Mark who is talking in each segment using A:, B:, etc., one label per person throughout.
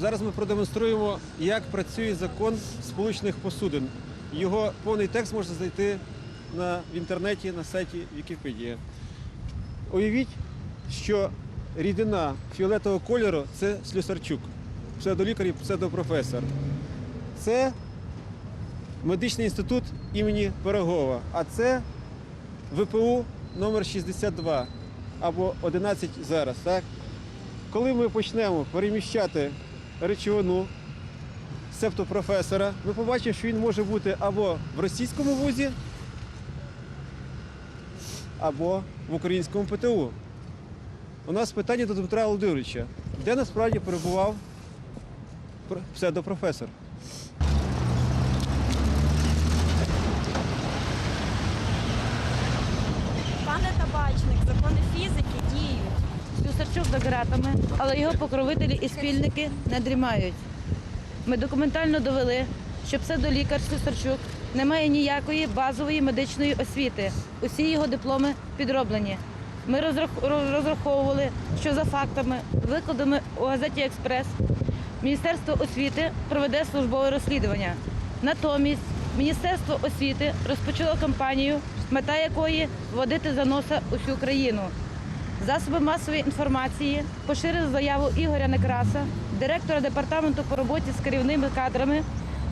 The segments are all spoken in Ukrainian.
A: зараз ми продемонструємо, як працює закон сполучених посудин. Його повний текст можна знайти на, в інтернеті на сайті Вікіпедія. Уявіть, що рідина фіолетового кольору це Слюсарчук, псевдолікар і псевдопрофесор. Це медичний інститут імені Пирогова, а це ВПУ номер 62 або 11 зараз. Так? Коли ми почнемо переміщати речовину септопрофесора, ми побачимо, що він може бути або в російському вузі, або в українському ПТУ. У нас питання до Дмитра Володимировича. Де насправді перебував пр- псевдопрофесор?
B: Пане табачник, закони фізики діють.
C: Слюсарчук за ґратами, але його покровителі і спільники не дрімають. Ми документально довели, що псевдолікар Слюсарчук не має ніякої базової медичної освіти. Усі його дипломи підроблені. Ми розрах- розраховували, що за фактами, викладами у газеті Експрес, Міністерство освіти проведе службове розслідування. Натомість Міністерство освіти розпочало кампанію, мета якої вводити за носа усю країну. Засоби масової інформації поширили заяву Ігоря Некраса, директора департаменту по роботі з керівними кадрами,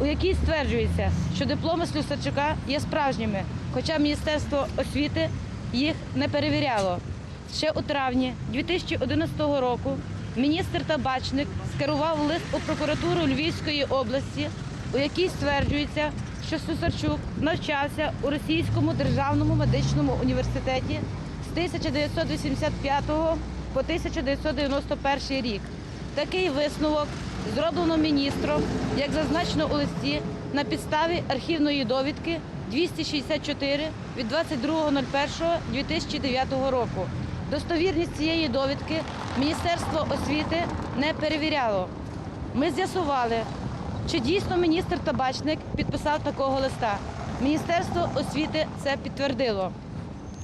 C: у якій стверджується, що дипломи Слюсарчука є справжніми, хоча Міністерство освіти їх не перевіряло. Ще у травні 2011 року міністр Табачник скерував лист у прокуратуру Львівської області, у якій стверджується, що Слюсарчук навчався у Російському державному медичному університеті 1985 по 1991 рік. Такий висновок зроблено міністром, як зазначено у листі, на підставі архівної довідки 264 від 22.01.2009 року. Достовірність цієї довідки Міністерство освіти не перевіряло. Ми з'ясували, чи дійсно міністр Табачник підписав такого листа. Міністерство освіти це підтвердило.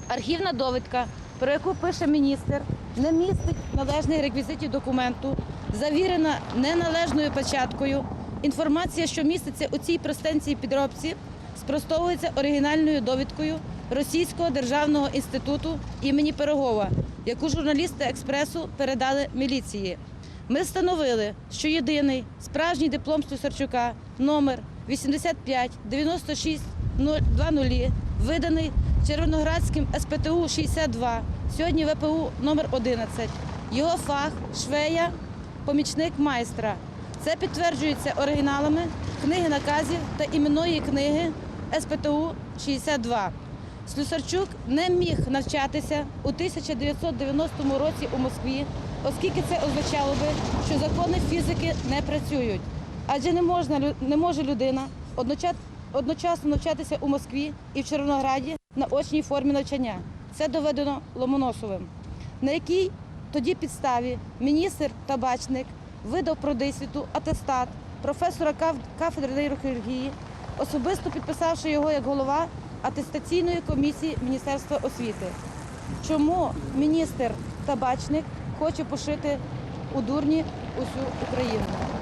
C: Архівна довідка, про яку пише міністр, не містить належних реквізитів документу, завірена неналежною печаткою. Інформація, що міститься у цій простенцій підробці, спростовується оригінальною довідкою Російського державного інституту імені Пирогова, яку журналісти експресу передали міліції. Ми встановили, що єдиний справжній диплом Слюсарчука номер 85 96 20 виданий Червоноградським СПТУ 62, сьогодні ВПУ номер 11. Його фах швея, помічник майстра. Це підтверджується оригіналами книги наказів та іменної книги СПТУ 62. Слюсарчук не міг навчатися у 1990 році у Москві, оскільки це означало би, що закони фізики не працюють. Адже не, можна, не може людина одноча- одночасно навчатися у Москві і в Червонограді на очній формі навчання. Це доведено Ломоносовим. На якій тоді підставі міністр Табачник видав про дисвіту атестат професора кафедри нейрохірургії, особисто підписавши його як голова атестаційної комісії Міністерства освіти. Чому міністр Табачник хоче пошити у дурні усю Україну?